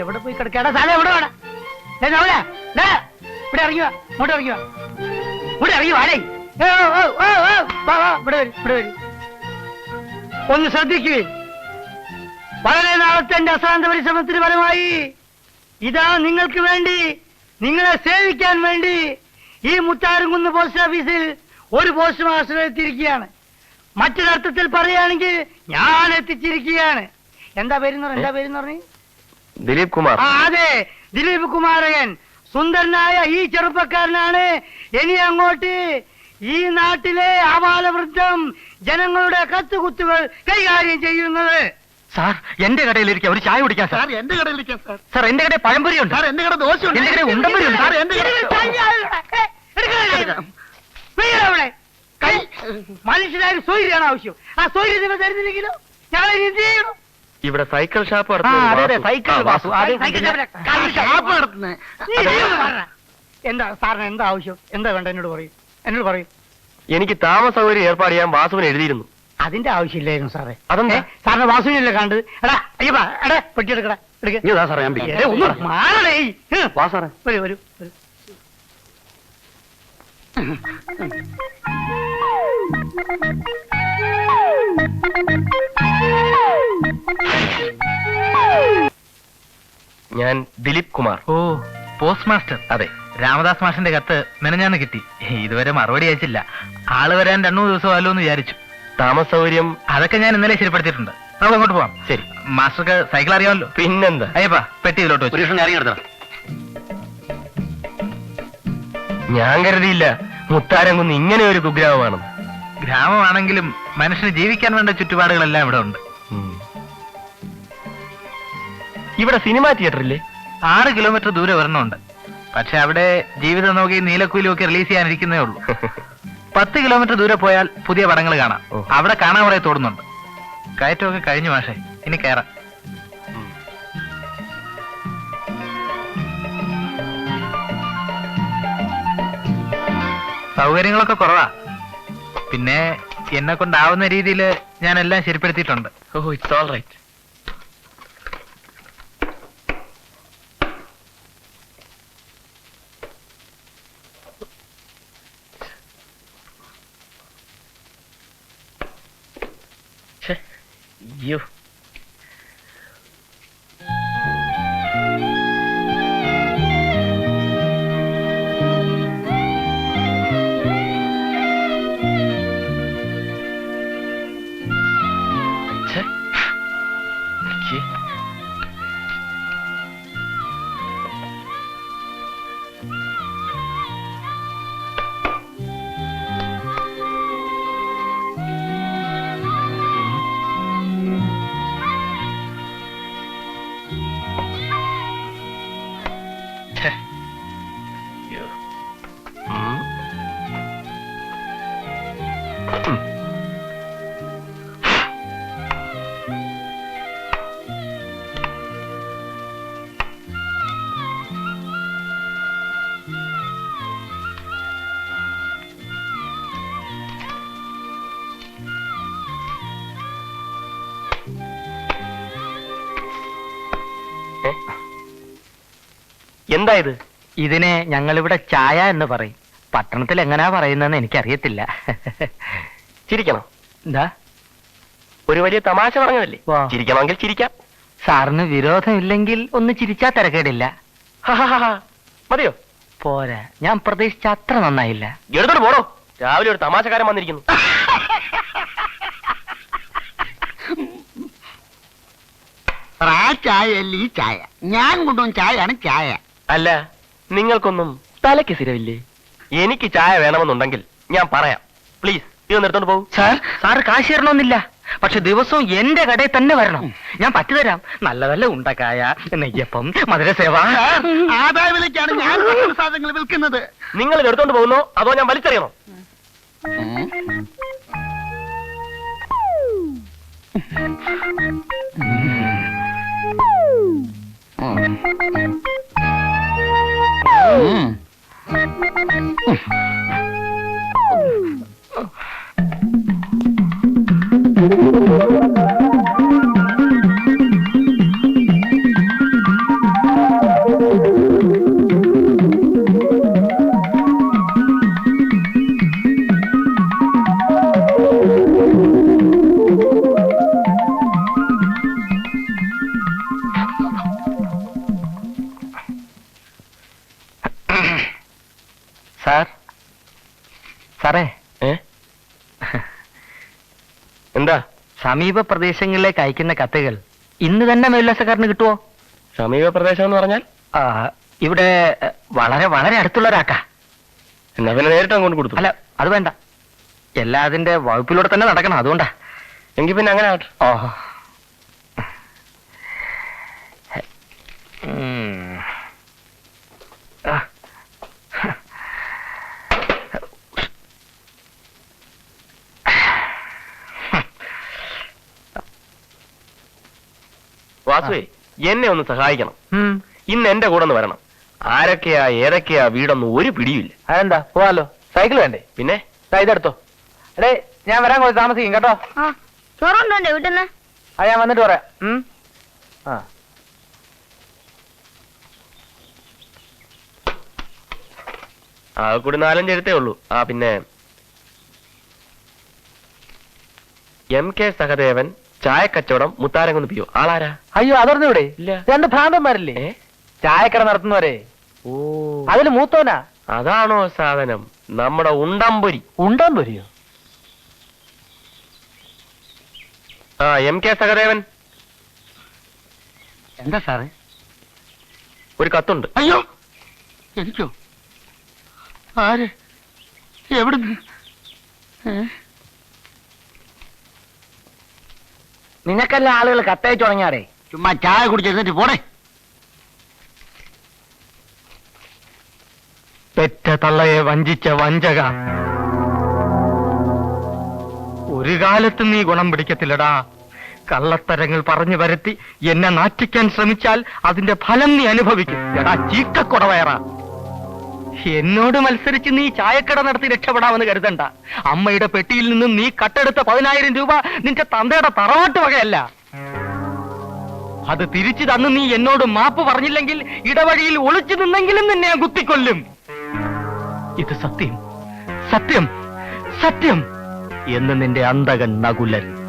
എവിടെ പോയി കിടക്കാടാ സാധനം എവിടെ വേണം? അവിടെ. ഇവിടെ ഇറങ്ങിയോ? ഇങ്ങോട്ട് ഇറങ്ങിയോ? ഇവിടെ ഇറങ്ങി വാടേ ഇവിടെ വരും ഇവിടെ വരും. ഒന്ന് ശ്രദ്ധിക്കുക വളരെ നാളത്തെ എന്റെ അശാന്ത പരിശ്രമത്തിന് ഫലമായി ഇതാ നിങ്ങൾക്ക് വേണ്ടി നിങ്ങളെ സേവിക്കാൻ വേണ്ടി ഈ മുത്താരംകുന്ന് പോസ്റ്റ് ഓഫീസിൽ ഒരു പോസ്റ്റ് മാസ്റ്റർ എത്തിയിരിക്കുകയാണ്. മറ്റൊരർത്ഥത്തിൽ പറയുകയാണെങ്കിൽ ഞാൻ എത്തിച്ചിരിക്കുകയാണ്. എന്താ പേരെന്ന് പറഞ്ഞു? എന്താ പേരെന്ന് പറഞ്ഞു? ദിലീപ് കുമാർ. ആ അതെ. ദിലീപ് കുമാരകൻ. സുന്ദരനായ ഈ ചെറുപ്പക്കാരനാണ്. ഇനി അങ്ങോട്ട് ഈ നാട്ടിലെ ആവാലവൃദ്ധം ജനങ്ങളുടെ കത്തുകുത്തുകൾ കൈകാര്യം ചെയ്യുന്നത്. സാർ എന്റെ കടയിലിരിക്കാം ഒരു ചായ കുടിക്കാം സാർ. എന്റെ കടയിലിരിക്കാം സാർ. സാർ എന്റെ കടയിൽ പഴംപൊരി ഉണ്ട്. സാർ എന്റെ കട ദോശ എന്റെ കടയിൽ ഉണ്ടംപൊരി ഉണ്ട്. സാർ എന്റെ കട കൈ മനുഷ്യനായ സൗകര്യമാണ് ആവശ്യം. ആ സൗകര്യം നിങ്ങൾ തരുന്നില്ലെങ്കിലോ? ഞങ്ങൾ എന്ത് ചെയ്യണം ഇവിടെ സൈക്കിൾ ഷാപ്പ്. എന്താ സാറിന് എന്താ ആവശ്യം? എന്താ വേണ്ട എന്നോട് പറയും. എന്നോട് പറയും. എനിക്ക് താമസ സൗകര്യം ഏർപ്പാട് ചെയ്യാൻ വാസുവിന് എഴുതിയിരുന്നു. അതിന്റെ ആവശ്യമില്ലായിരുന്നു സാറേ. അതെന്താ? സാറിന് വാസുവിനല്ലേ കണ്ടത് എടാ അയ്യപ്പാ എടാ പെട്ടി എടുക്കടാ എടുക്ക. വരൂ വരൂ. ഞാൻ ദിലീപ് കുമാർ. ഓ പോസ്റ്റ് മാസ്റ്റർ അതെ. രാമദാസ് മാഷിന്റെ കത്ത് മെനഞ്ഞാന്ന് കിട്ടി. ഇതുവരെ മറുപടി അയച്ചില്ല. ആൾ വരാൻ രണ്ടു മൂന്ന് ദിവസം ആലോ എന്ന് വിചാരിച്ചു. താമസ സൗകര്യം അതൊക്കെ ഞാൻ ഇന്നലെ ശരിപ്പെടുത്തിയിട്ടുണ്ട്. നമുക്ക് അങ്ങോട്ട് പോവാം. ശരി. മാസ്റ്റർക്ക് സൈക്കിൾ അറിയാമല്ലോ. പിന്നെന്താ? അയ്യപ്പാ പെട്ടി ഇതിലോട്ട് വെച്ചു. ഞാൻ കരുതിയില്ല. മുത്താരംകുന്ന് ഇങ്ങനെ ഒരു കുഗ്രാമമാണെന്ന്. ഗ്രാമമാണെങ്കിലും മനുഷ്യന് ജീവിക്കാൻ വേണ്ട ചുറ്റുപാടുകളെല്ലാം ഇവിടെ ഉണ്ട്. ഇവിടെ സിനിമാ തിയേറ്റർ ഇല്ലേ ആറ് കിലോമീറ്റർ ദൂരെ ഒരെണ്ണമുണ്ട്. പക്ഷെ അവിടെ ജീവിതം നോക്കി നീലക്കുയിലും ഒക്കെ റിലീസ് ചെയ്യാനിരിക്കുന്നേ ഉള്ളൂ. പത്ത് കിലോമീറ്റർ ദൂരെ പോയാൽ പുതിയ പടങ്ങൾ കാണാം. അവിടെ കാണാൻ കുറെ തോടുന്നുണ്ട്. കയറ്റമൊക്കെ കഴിഞ്ഞു മാഷേ ഇനി കയറാം സൗകര്യങ്ങളൊക്കെ കുറവാ. പിന്നെ എന്നെ കൊണ്ടാവുന്ന രീതിയിൽ ഞാൻ എല്ലാം ശരിപ്പെടുത്തിയിട്ടുണ്ട്. ഓ ഇറ്റ്സ് ഓൾ റൈറ്റ് അയ്യോ. എന്താ ഇത് ഇതിനെ ഞങ്ങളിവിടെ ചായ എന്ന് പറയും. പട്ടണത്തിൽ എങ്ങനാ പറയുന്നതെന്ന് എനിക്കറിയത്തില്ല. ചിരിക്കണം? എന്താ? ഒരു വലിയ തമാശ പറഞ്ഞതല്ലേ? വാ. ചിരിക്കണമെങ്കിൽ ചിരിക്കാം. സാറിന് വിരോധമില്ലെങ്കിൽ ഒന്ന് ചിരിച്ചാ തിരക്കേടില്ല. ഹഹഹഹ. മതിയോ? പോരാ. ഞാൻ പ്രതീക്ഷിച്ച അത്ര നന്നായില്ല. എടുത്തോട്ട് പോടോ. രാവിലെ ഒരു തമാശക്കാരൻ വന്നിരിക്കുന്നു. ആ ചായ അല്ല ഈ ചായ? ഞാൻ കൊണ്ടുവന്ന ചായയാണ് ചായ. അല്ല നിങ്ങൾക്കൊന്നും തലയ്ക്ക് സ്ഥിരമില്ലേ എനിക്ക് ചായ വേണമെന്നുണ്ടെങ്കിൽ ഞാൻ പറയാം. പ്ലീസ് ഇത് ഒന്ന് പോകും സാർ സാർ കാശ് തരണമെന്നില്ല. പക്ഷെ ദിവസവും എന്റെ കടയിൽ തന്നെ വരണം. ഞാൻ പറ്റി തരാം. നല്ല നല്ല ഉണ്ടക്കായ നെയ്യപ്പം മധുരസേവ. ആദായ വിലയ്ക്കാണ് ഞാൻ സാധനങ്ങൾ വിൽക്കുന്നത്. നിങ്ങൾ എടുത്തോണ്ട് പോകുന്നോ? അതോ ഞാൻ വലിച്ചറിയണോ? Mm-hmm. സമീപ പ്രദേശങ്ങളിലേക്ക് അയക്കുന്ന കത്തുകൾ. ഇന്ന് തന്നെ മേലുല്ലാസക്കാരന് കിട്ടുമോ സമീപ പ്രദേശം എന്ന് പറഞ്ഞാൽ? ആ, ഇവിടെ എ, വളരെ വളരെ അടുത്തുള്ള ഒരാക്കാ എന്നാ പിന്നെ നേരിട്ട് അങ്ങോട്ട് കൊടുത്തു? അല്ല അത് വേണ്ട. എല്ലാ അതിന്റെ വകുപ്പിലൂടെ തന്നെ നടക്കണം അതുകൊണ്ടാ. എങ്കിൽ പിന്നെ അങ്ങനെ ആവട്ടെ ഓ ഉം. വാസുവേ എന്നെ ഒന്ന് സഹായിക്കണം. ഇന്ന് എന്റെ കൂടെ ഒന്ന് വരണം. ആരൊക്കെയാ ഏതൊക്കെയാ വീടൊന്നും ഒരു പിടിയില്ല അതെന്താ? പോവാലോ. സൈക്കിൾ വേണ്ടേ? പിന്നെ? ഇതെടുത്തോ. എടേ ഞാൻ വരാൻ കുറച്ച് താമസിക്കും കേട്ടോ. ആ ചോറുണ്ടോണ്ടേ വീട്ടിന്ന്? ആ ഞാൻ വന്നിട്ട് പറയാം. ആ. ആ കൂടി നാലഞ്ച് എഴുത്തേ ഉള്ളൂ. ആ പിന്നെ. എം കെ സഹദേവൻ ചായക്കച്ചവടം മുത്താരംകുന്ന് പിയോ ആളാരാ? അയ്യോ അതറിഞ്ഞൂടെ. രണ്ട് ഭ്രാന്തന്മാരല്ലേ? ചായക്കട നടത്തുന്നവരെ. ഓ. അതിൽ മൂത്തോനാ? അതാണോ സാധനം? നമ്മുടെ ഉണ്ടംപൊരി ഉണ്ടംപൊരിയോ ആ എം കെ സഹദേവൻ. എന്താ സാറേ? ഒരു കത്തുണ്ട്. അയ്യോ! എനിക്കോ? ആര്? എവിടുന്ന്? ഏ? നിങ്ങൾക്കെല്ലാം ആളുകൾ കത്തയച്ചു തുടങ്ങിയാടേ? ചുമ്മാ ചായ കുടിച്ചിരുന്നിട്ട് പോടെ. പെറ്റ തള്ളയെ വഞ്ചിച്ച വഞ്ചക. ഒരു കാലത്ത് നീ ഗുണം പിടിക്കത്തില്ലടാ. കള്ളത്തരങ്ങൾ പറഞ്ഞു വരുത്തി എന്നെ നാറ്റിക്കാൻ ശ്രമിച്ചാൽ അതിന്റെ ഫലം നീ അനുഭവിക്കും. എടാ ചീക്കക്കുടവയറ. എന്നോട് മത്സരിച്ച് നീ ചായക്കട നടത്തി രക്ഷപ്പെടാമെന്ന് കരുതണ്ട. അമ്മയുടെ പെട്ടിയിൽ നിന്നും നീ കട്ടെടുത്ത പതിനായിരം രൂപ നിന്റെ തന്തയുടെ തറവാട്ട് വകയല്ല. അത് തിരിച്ചു തന്ന് നീ എന്നോട് മാപ്പ് പറഞ്ഞില്ലെങ്കിൽ ഇടവഴിയിൽ ഒളിച്ചു നിന്നെങ്കിലും നിന്നെ ഞാൻ കുത്തിക്കൊല്ലും. ഇത് സത്യം. സത്യം. സത്യം. എന്ന് നിന്റെ അന്തകൻ നകുലൻ.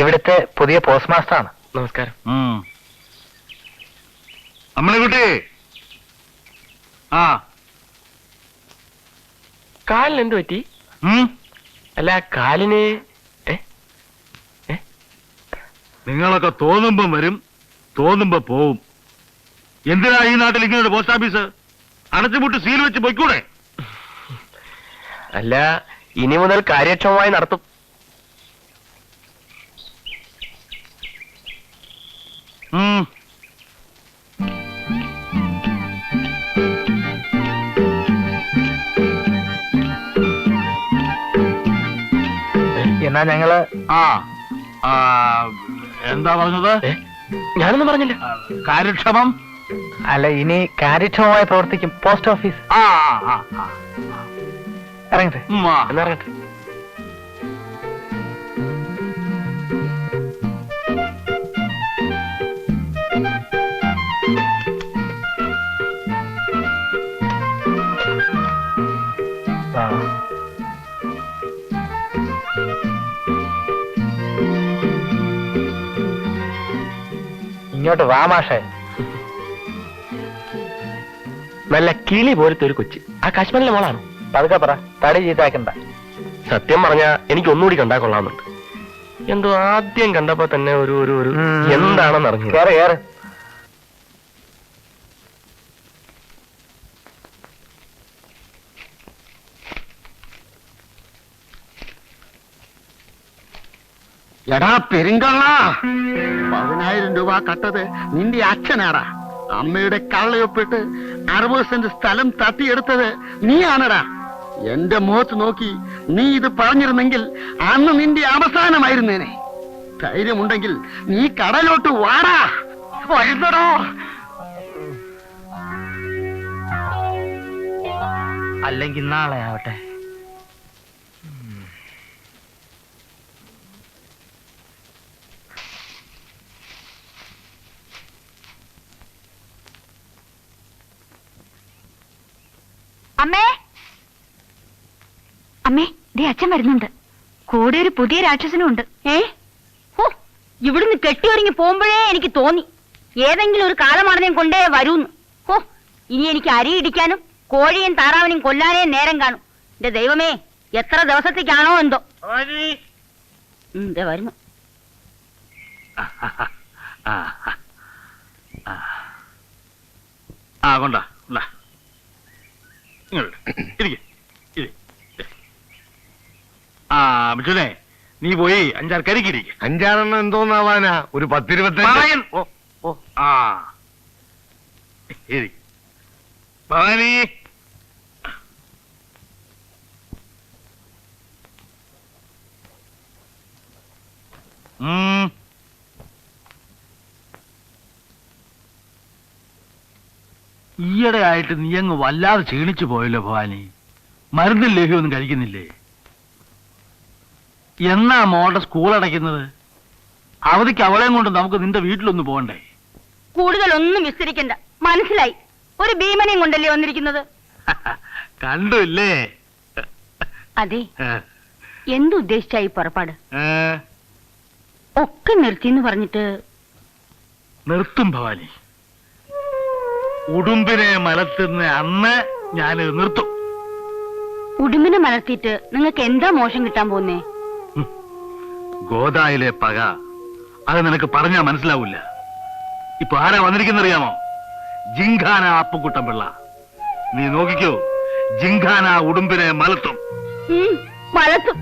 ഇവിടുത്തെ പുതിയ പോസ്റ്റ് മാസ്റ്റർ ആണ്. നമസ്കാരം. അമ്മണിക്കുട്ടി ആ. കാലിന് എന്ത് പറ്റി? അല്ല കാലിന്? നിങ്ങളൊക്കെ തോന്നുമ്പം വരും തോന്നുമ്പോ പോവും. എന്തിനാ ഈ നാട്ടിൽ ഇങ്ങനെ ഒരു പോസ്റ്റ് ഓഫീസ് അടച്ചുപൂട്ട് സീൽ വെച്ച് പൊയ്ക്കൂടെ? അല്ല ഇനി മുതൽ കാര്യക്ഷമമായി നടത്തും. എന്നാ ഞങ്ങൾ ആ ആ, എന്താ പറഞ്ഞത്? ഏ? ഞാനൊന്നും പറഞ്ഞില്ല. ആ, കാര്യക്ഷമം? അല്ല ഇനി കാര്യക്ഷമമായി പ്രവർത്തിക്കും പോസ്റ്റ് ഓഫീസ്. ആ ആ, ആ, ഇറങ്ങട്ടെ. ഉം, ആ. എന്നാ ഇറങ്ങട്ടെ. ഇങ്ങോട്ട് വാ മാഷേ. നല്ല കിളി പോലത്തെ ഒരു കൊച്ച്. ആ കാശ്മീരിലെ മോളാണ്. പതുക്കെ പറ തടി ചീത്താക്കണ്ട സത്യം പറഞ്ഞ എനിക്ക് ഒന്നുകൂടി കണ്ടാ കൊള്ളാമെന്നുണ്ട്. എന്തോ ആദ്യം കണ്ടപ്പോ തന്നെ ഒരു ഒരു ഒരു. എന്താണെന്ന് അറിഞ്ഞു കേറ് കേറ്. എടാ പെരുങ്കള്ള. പതിനായിരം രൂപ കട്ടത് നിന്റെ അച്ഛനാടാ. അമ്മയുടെ കള്ളയൊപ്പിട്ട് അറുപത് സെന്റ് സ്ഥലം തട്ടിയെടുത്തത് നീയാണടാ. എന്റെ മുഖത്ത് നോക്കി നീ ഇത് പറഞ്ഞിരുന്നെങ്കിൽ അന്ന് നിന്റെ അവസാനമായിരുന്നേനെ. ധൈര്യമുണ്ടെങ്കിൽ നീ കടലോട്ട് വാടാ. വരുന്നടോ. അല്ലെങ്കിൽ നാളെ ആവട്ടെ. അമ്മേ. അമ്മേ ദേ അച്ഛൻ വരുന്നുണ്ട്. കൂടെ ഒരു പുതിയ രാക്ഷസനും ഉണ്ട് ഏ? ഹോ ഇവിടുന്ന് കെട്ടിയൊരുങ്ങി പോകുമ്പോഴേ എനിക്ക് തോന്നി. ഏതെങ്കിലും ഒരു കാലമാടനെയും കൊണ്ടേ വരൂന്ന്. ഹോ ഇനി എനിക്ക് അരി ഇടിക്കാനും കോഴിയും താറാവിനെയും കൊല്ലാനേ നേരം കാണും. എന്റെ ദൈവമേ എത്ര ദിവസത്തേക്കാണോ എന്തോ. വരുന്നു. ആ, കൊണ്ടാ കൊണ്ടാ. ആ മിഥുനെ നീ പോയി അഞ്ചാറ് കരിക്കിരി. അഞ്ചാറെണ്ണം എന്തോന്നാവാനാ? ഒരു പത്തിരുപത്തി ഓ ഓ ആ. ഇരി. ഭവാനി. ഉം. ഈയിടെ ആയിട്ട് നീ അങ്ങ് വല്ലാതെ ക്ഷീണിച്ചു പോയല്ലോ ഭവാനി. മരുന്നില്ലേ ഒന്നും കഴിക്കുന്നില്ലേ? എന്നാ മോളുടെ സ്കൂൾ അടയ്ക്കുന്നത്? അവധിക്ക് അവളെയും കൊണ്ട് നമുക്ക് നിന്റെ വീട്ടിലൊന്ന് പോകണ്ടേ? കൂടുതലൊന്നും വിസ്തരിക്കണ്ട. മനസ്സിലായി. ഒരു ഭീമനെയും കൊണ്ടല്ലേ വന്നിരിക്കുന്നത്? കണ്ടുല്ലേ? അതെ. എന്തുദ്ദേശിച്ചായി പുറപ്പാട്? ഒക്കെ നിർത്തിന്ന് പറഞ്ഞിട്ട് നിർത്തും ഭവാനി. ഉടുമ്പിനെ മലത്തുന്ന അന്ന് ഞാൻ നിർത്തും. ഉടുമ്പിനെ മലർത്തിയിട്ട് നിങ്ങൾക്ക് എന്താ മോശം കിട്ടാൻ പോകുന്നേ? ഗോദായിലെ പക. അത് നിനക്ക് പറഞ്ഞാ മനസ്സിലാവില്ല. ഇപ്പൊ ആരാ വന്നിരിക്കുന്നറിയാമോ? ജിങ്കാന അപ്പുക്കുട്ടൻ പിള്ള. നീ നോക്കിക്കോ ജിങ്കാന ഉടുമ്പിനെ മലത്തും മലത്തും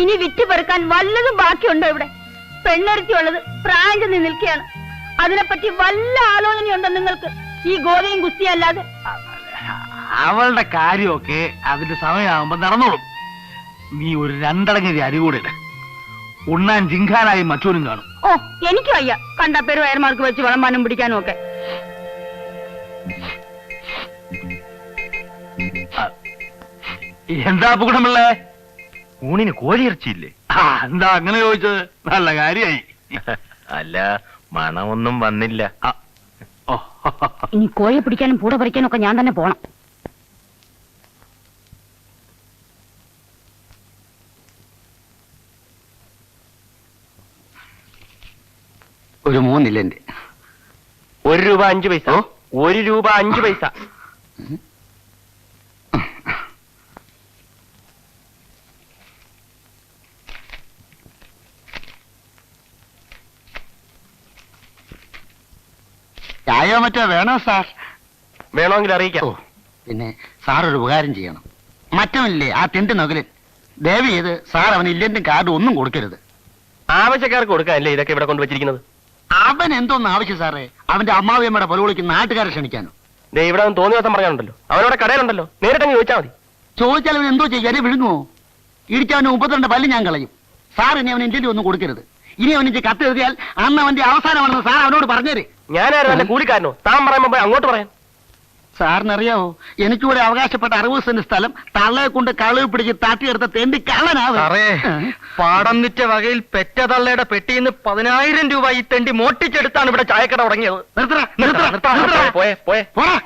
ഇനി വിറ്റ് പെറുക്കാൻ വല്ലതും ബാക്കിയുണ്ടോ ഇവിടെ? പെണ്ണൊരുത്തിയുള്ളത് പ്രായം നിൽക്കുകയാണ്. അതിനെപ്പറ്റി വല്ല ആലോചനയുണ്ടോ നിങ്ങൾക്ക്? ഈ ഗോതയും കുസ്തിയും അല്ലാതെ അവളുടെ കാര്യമൊക്കെ അതിന്റെ സമയമാകുമ്പോ നടന്നോളും. നീ ഒരു രണ്ടടങ്ങരി അരി കൂടെ ഇട്. ഉണ്ണാൻ ജിങ്കാനായി മറ്റോനും കാണും. ഓ എനിക്ക് വയ്യ കണ്ട പേര് വയർമാർക്ക് വെച്ച് വിളമ്പാനും പിടിക്കാനും ഒക്കെ. എന്താ അപ്പുക്കുട്ടൻ പിള്ളേ? ഊണിന് കോഴിയിറച്ചിയില്ലേ? എന്താ അങ്ങനെ ചോദിച്ചത്? നല്ല കാര്യമായി അല്ല മണമൊന്നും വന്നില്ല. ഇനി കോഴിയെ പിടിക്കാനും പൂട പറിക്കാനും ഒക്കെ ഞാൻ തന്നെ പോണം. ഒരു മൂന്നില്ലെന്റെ ഒരു രൂപ അഞ്ചു പൈസ. ഒരു രൂപ അഞ്ചു പൈസ. ചായോ മറ്റോ വേണോ സാർ? വേണമെങ്കിൽ അറിയിക്കാം. ഓ പിന്നെ സാർ ഒരു ഉപകാരം ചെയ്യണം. മറ്റവനില്ലേ ആ തിണ്ടി നകലിൽ. ദേവി ചെയ്ത് സാർ അവന് ഇല്ലെന്റെ കാർഡ് ഒന്നും കൊടുക്കരുത്. ആവശ്യക്കാർക്ക് കൊടുക്കാനല്ലേ ഇതൊക്കെ ഇവിടെ കൊണ്ടുവച്ചിരിക്കുന്നത് അവൻ എന്തോന്ന് ആവശ്യം സാറേ? അവന്റെ അമ്മാവിയമ്മയുടെ പൊലവിളിക്ക് നാട്ടുകാരെ ക്ഷണിക്കാനോ? ദേ ഇവിടെ അവൻ തോന്നിയ ദിവസം പറയാനുണ്ടല്ലോ അവനോട് കടയിലുണ്ടല്ലോ. നേരിട്ടങ്ങ് ചോദിച്ചാൽ മതി. ചോദിച്ചാൽ അവൻ എന്തോ ചെയ്യാൻ വിഴുങ്ങുമോ ഇടിച്ചവന് മുപ്പത്തിരണ്ട് പല്ല് ഞാൻ കളയും. സാർ ഇനി അവൻ ഇന്ത്യയിൽ ഒന്നും കൊടുക്കരുത്. ഇനി അവൻ എനിക്ക് കത്ത് എഴുതിയാൽ അന്ന് അവന്റെ അവസാനമാണെന്ന് സാർ അവനോട് പറഞ്ഞേര്. ഞാനാരും എന്റെ കൂലിക്കാരനോ? താൻ പറയുമ്പോ അങ്ങോട്ട് പറയാൻ സാറിനറിയാവോ? എനിക്കിവിടെ അവകാശപ്പെട്ട അറുപത് സെന്റ് സ്ഥലം തള്ളയെ കൊണ്ട് കളവ് പിടിച്ച് താട്ടിയെടുത്ത തെണ്ടി കള്ളനാവേ പാടം നിറ്റ വകയിൽ പെറ്റ തള്ളയുടെ പെട്ടിന്ന് പതിനായിരം രൂപ ഈ തെണ്ടി മോട്ടിച്ചെടുത്താണ് ഇവിടെ ചായക്കട തുടങ്ങിയത്. നിർത്തറ നിർത്തറ നിർത്തറ പോയേ പോയേ. പോടാ.